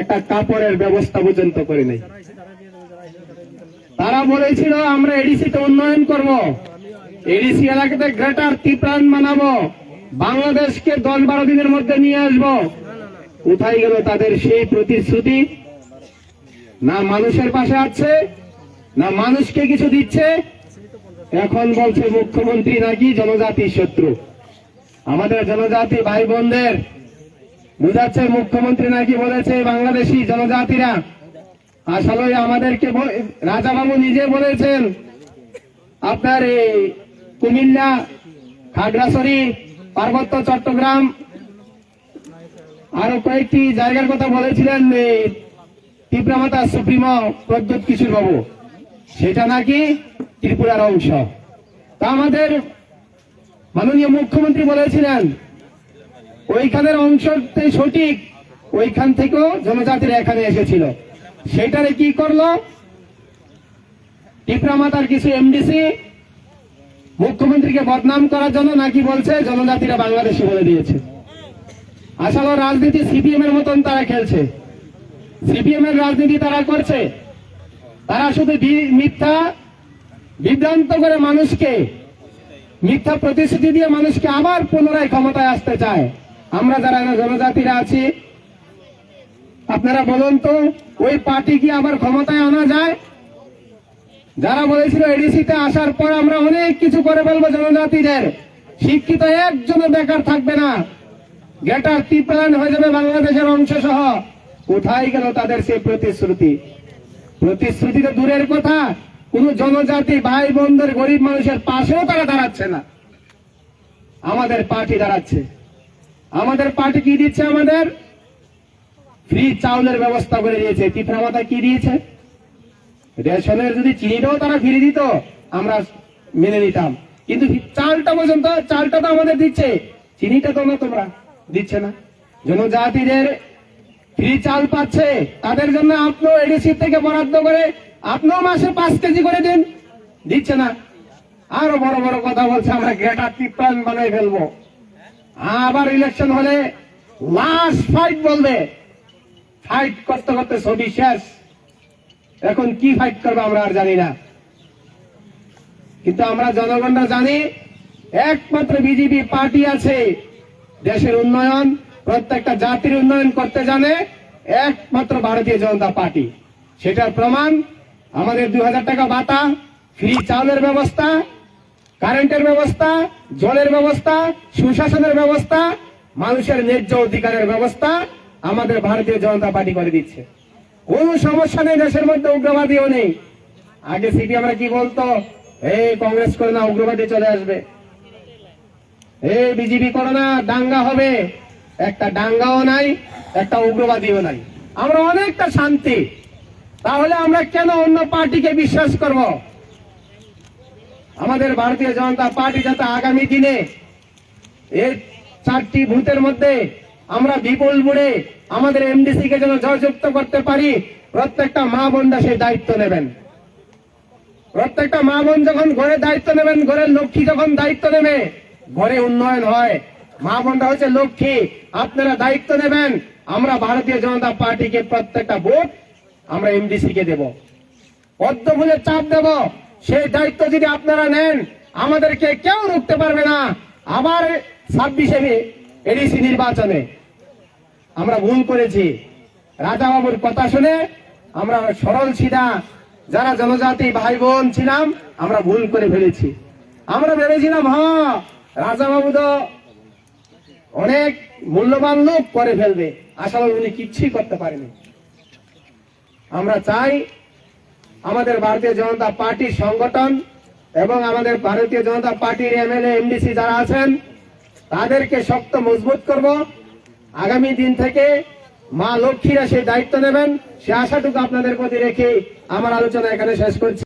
একটা কাপড়ের ব্যবস্থা পর্যন্ত করে নাই। তারা বলেছিল, আমরা এডিসিতে উন্নয়ন করব। এডিসি এলাকাতে গ্রেটার ত্রিপ্রাণ বানাবো বাংলাদেশকে দশ বারো দিনের মধ্যে নিয়ে আসব। কোথায় গেল তাদের সেই প্রতিশ্রুতি? না মানুষের পাশে আছে, না মানুষকে কিছু দিচ্ছে। এখন বলছে মুখ্যমন্ত্রী নাকি জনজাতির শত্রু। আমাদের জনজাতি ভাই বোনদের বুঝাচ্ছে মুখ্যমন্ত্রী নাকি বলেছে বাংলাদেশি জনজাতিরা। আসলে আমাদেরকে রাজাবাবু নিজে বলেছেন, আপনার এই কুমিল্লা, খাগড়াছড়ি, পার্বত্য চট্টগ্রাম আরও কয়েকটি জায়গার কথা বলেছিলেন তীব্রমাতা সুপ্রিমো প্রদ্যুৎ কিশোর বাবু সেটা নাকি ত্রিপুরার অংশ। তা আমাদের মাননীয় মুখ্যমন্ত্রী বলেছিলেন ওইখানের অংশতে সঠিক। ওইখান থেকেও জনজাতিরা এখানে এসেছিল। সেটারে কি করল? টিপ্রামাতার কিছু এমডিসি মুখ্যমন্ত্রীকে বদনাম করার জন্য নাকি বলছে, জনজাতিরা বাংলাদেশে বলে দিয়েছে। আসলে রাজনীতি সিপিএম এর মতন তারা খেলছে। সিপিএম এর রাজনীতি তারা করছে। তারা শুধু মিথ্যা, বিভ্রান্ত করে মানুষকে, মিথ্যা প্রতিশ্রুতি দিয়ে মানুষকে আবার পুনরায় ক্ষমতায় আসতে চায়। আমরা যারা জনজাতিরা আছি, আপনারা বলুন তো, ওই পার্টি কি আবার ক্ষমতায় আনা যায়? যারা বলেছিল এডিসিতে আসার পর আমরা অনেক কিছু করে বলব জনজাতিদের, শিক্ষিত একজনও বেকার থাকবে না। গেটার ত্রিপ্রাণ হয়ে যাবে বাংলাদেশের অংশ সহ। কোথায় গেল তাদের সেই প্রতিশ্রুতি? প্রতিশ্রুতি তো দূরের কথা, কোন জনজাতি ভাই বোনদের গরিব মানুষের পাশেও তারা দাঁড়াচ্ছে না। আমাদের পার্টি দাঁড়াচ্ছে। আমাদের পার্টি কি দিচ্ছে আমাদের? ফ্রি চাউলের ব্যবস্থা করে দিয়েছে। তিপ্রামাতা কি দিয়েছে? রেশনের যদি চিনিটাও তারা ফিরে দিত, আমরা মেনে নিতাম। কিন্তু চালটা পর্যন্ত, চালটা তো আমাদের দিচ্ছে। চিনিটা তো না তোমরা? দিচ্ছে না। জনজাতিদের ফ্রি চাল পাচ্ছে। তাদের জন্য আপনিও এডিসি থেকে বরাদ্দ করে, আপনিও মাসে পাঁচ কেজি করে দিন। দিচ্ছে না। আরও বড় বড় কথা বলছে, আমরা গ্রেটার ত্রিপ্রাণ বানাই ফেলব। আবার ইলেকশন হলে লাস্ট ফাইট বলবে। ফাইট করতে করতে ছবি শেষ। এখন কি ফাইট করবে আমরা আর জানি না। কিন্তু আমরা জনগণরা জানি, একমাত্র বিজেপি পার্টি আছে দেশের উন্নয়ন, প্রত্যেকটা জাতির উন্নয়ন করতে জানে একমাত্র ভারতীয় জনতা পার্টি। সেটার প্রমাণ, আমাদের দু হাজার টাকা বাতা ফ্রি চাউলের ব্যবস্থা কারেন্টের ব্যবস্থা, জলের ব্যবস্থা, সুশাসনের ব্যবস্থা, মানুষের ন্যায্য অধিকারের ব্যবস্থা আমাদের ভারতীয় জনতা পার্টি করে দিচ্ছে। কোন সমস্যা নেই দেশের মধ্যে উগ্রবাদীও নেই। আগে সিপি আমরা কি বলতো? এই কংগ্রেস করে না, উগ্রবাদী চলে আসবে। এই বিজেপি করো না, দাঙ্গা হবে। একটা দাঙ্গাও নাই, একটা উগ্রবাদীও নাই। আমরা অনেকটা শান্তি। তাহলে আমরা কেন অন্য পার্টিকে বিশ্বাস করব? আমাদের ভারতীয় জনতা পার্টি যাতে আগামী দিনে এই চারটি ভূতের মধ্যে আমরা বিপুল বুড়ে আমাদের এমডিসি কে যেন জয়যুক্ত করতে পারি, প্রত্যেকটা মা বোনরা সেই দায়িত্ব নেবেন। প্রত্যেকটা মা বোন যখন ঘরে দায়িত্ব নেবেন, ঘরের লক্ষ্মী যখন দায়িত্ব নেবে, ঘরে উন্নয়ন হয়। মা বোনরা হচ্ছে লক্ষ্মী, আপনারা দায়িত্ব নেবেন, আমরা ভারতীয় জনতা পার্টিকে প্রত্যেকটা ভোট আমরা এমডিসি কে দেব। পদ্ম ফুলের চাপ দেব। সেই দায়িত্ব যদি আপনারা নেন, আমাদেরকে কেউ রুখতে পারবে না। আবার ছাব্বিশে এডিসি নির্বাচনে। আমরা ভুল করেছি। রাজা বাবুর কথা শুনে আমরা সরল সিধা, যারা জনজাতি ভাই বোন ছিলাম, আমরা ভুল করে ফেলেছি। আমরা ভেবেছিলাম হ্যাঁ রাজা বাবু তো অনেক মূল্যবান লোক করে ফেলবে। আসলে উনি কিচ্ছুই করতে পারেনি আমরা চাই আমাদের ভারতীয় জনতা পার্টির সংগঠন এবং আমাদের ভারতীয় জনতা পার্টির এমএলএ এমডিসি যারা আছেন, তাদেরকে শক্ত মজবুত করব। আগামী দিন থেকে মা লক্ষ্মীরা সেই দায়িত্ব নেবেন। সে আশাটুকু আপনাদের প্রতি রেখে আমার আলোচনা এখানে শেষ করছি।